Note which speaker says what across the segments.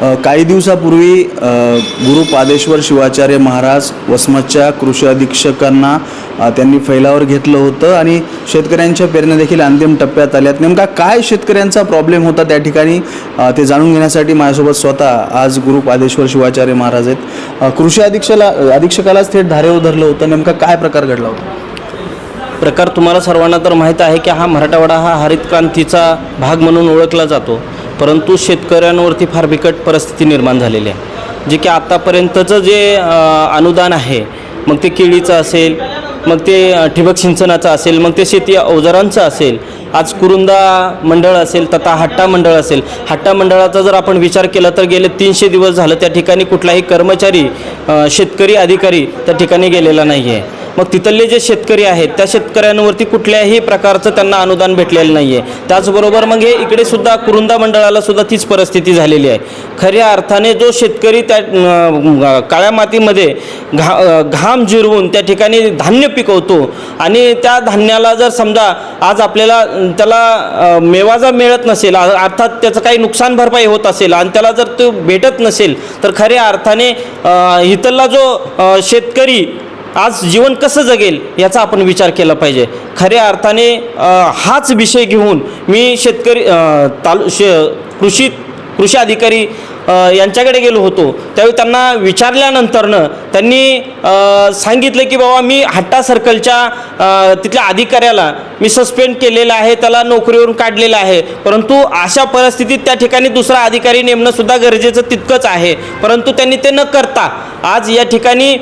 Speaker 1: काही दिवसापूर्वी गुरुपादेश्वर गुरु पादेश्वर शिवाचार्य महाराज वसमतच्या कृषी अधीक्षकांना त्यांनी फैलावर घेतलं होतं आणि शेतकऱ्यांच्या पेरण्या देखील अंतिम टप्प्यात आल्यात नेमका काय शेतकऱ्यांचा प्रॉब्लेम होता त्या ठिकाणी? ते जाणून घेण्यासाठी माझ्यासोबत स्वतः आज गुरु पादेश्वर शिवाचार्य महाराज आहेत. कृषी अधीक्षला अधीक्षकालाच थेट धारेवर धरलं होतं. नेमका काय प्रकार घडला होता?
Speaker 2: प्रकार तुम्हाला सर्वांना तर माहीत आहे की हा मराठवाडा हा हरित क्रांतीचा भाग म्हणून ओळखला जातो. परंतु शेतकऱ्यांवरती फार बिकट परिस्थिती निर्माण झालेली आहे. जे की आत्तापर्यंतचं जे अनुदान आहे मग ते केळीचं असेल मग ते ठिबक सिंचनाचं असेल मग ते शेती अवजारांचं असेल आज कुरुंदा मंडळ असेल तथा हट्टा मंडळ असेल हट्टा मंडळाचा जर आपण विचार केला तर गेले तीनशे दिवस झालं त्या ठिकाणी कुठलाही कर्मचारी शेतकरी अधिकारी त्या ठिकाणी गेलेला नाही आहे मग तिथले जे शेतकरी आहेत त्या शेतकऱ्यांवरती कुठल्याही प्रकारचं त्यांना अनुदान भेटलेलं नाही आहे त्याचबरोबर मग हे इकडे सुद्धा कुरुंदा मंडळाला सुद्धा तीच परिस्थिती झालेली आहे. खऱ्या अर्थाने जो शेतकरी त्या काळ्या मातीमध्ये घा घाम जिरवून त्या ठिकाणी धान्य पिकवतो आणि त्या धान्याला जर समजा आज आपल्याला त्याला मेवाजा मेवा जर मिळत नसेल अर्थात त्याचं काही नुकसान भरपाई होत असेल आणि त्याला जर तो भेटत नसेल तर खऱ्या अर्थाने इथला जो शेतकरी आज जीवन कसं जगेल याचा आपण विचार केला पाहिजे. खऱ्या अर्थाने हाच विषय घेऊन मी शेतकरी तालु शे कृषी कृषी अधिकारी यांच्याकडे गेलो होतो. त्यावेळी त्यांना विचारल्यानंतरनं त्यांनी सांगितलं की बाबा मी हट्टा सर्कलच्या तिथल्या अधिकाऱ्याला मी सस्पेंड केलेलं आहे त्याला नोकरीवरून काढलेलं आहे. परंतु अशा परिस्थितीत त्या ठिकाणी दुसरा अधिकारी नेमणं सुद्धा गरजेचं तितकंच आहे. परंतु त्यांनी ते न करता आज या ठिकाणी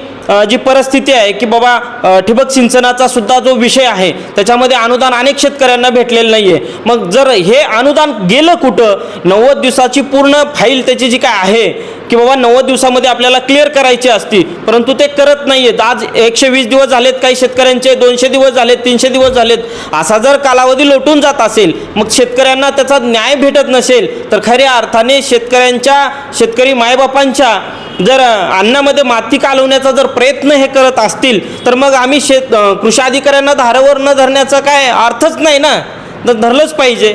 Speaker 2: जी परिस्थिती आहे की बाबा ठिबक सिंचनाचा सुद्धा जो विषय आहे त्याच्यामध्ये अनुदान अनेक शेतकऱ्यांना भेटलेलं नाही आहे मग जर हे अनुदान गेलं कुठं नव्वद दिवसाची पूर्ण फाईल त्याची जी काय आहे की बाबा नव्वद दिवसामध्ये आपल्याला क्लिअर करायची असती परंतु ते करत नाही आहेत आज एकशे वीस दिवस झालेत काही शेतकऱ्यांचे दोनशे दिवस झालेत तीनशे दिवस झालेत. असा जर कालावधी लोटून जात असेल मग शेतकऱ्यांना त्याचा न्याय भेटत नसेल तर खऱ्या अर्थाने शेतकऱ्यांच्या शेतकरी मायबापांच्या जर अन्नामध्ये माती कालवण्याचा जर प्रयत्न हे करत असतील तर मग आम्ही शेत कृषी अधिकाऱ्यांना धारावर न धरण्याचा काय अर्थच नाही ना? तर धरलंच पाहिजे.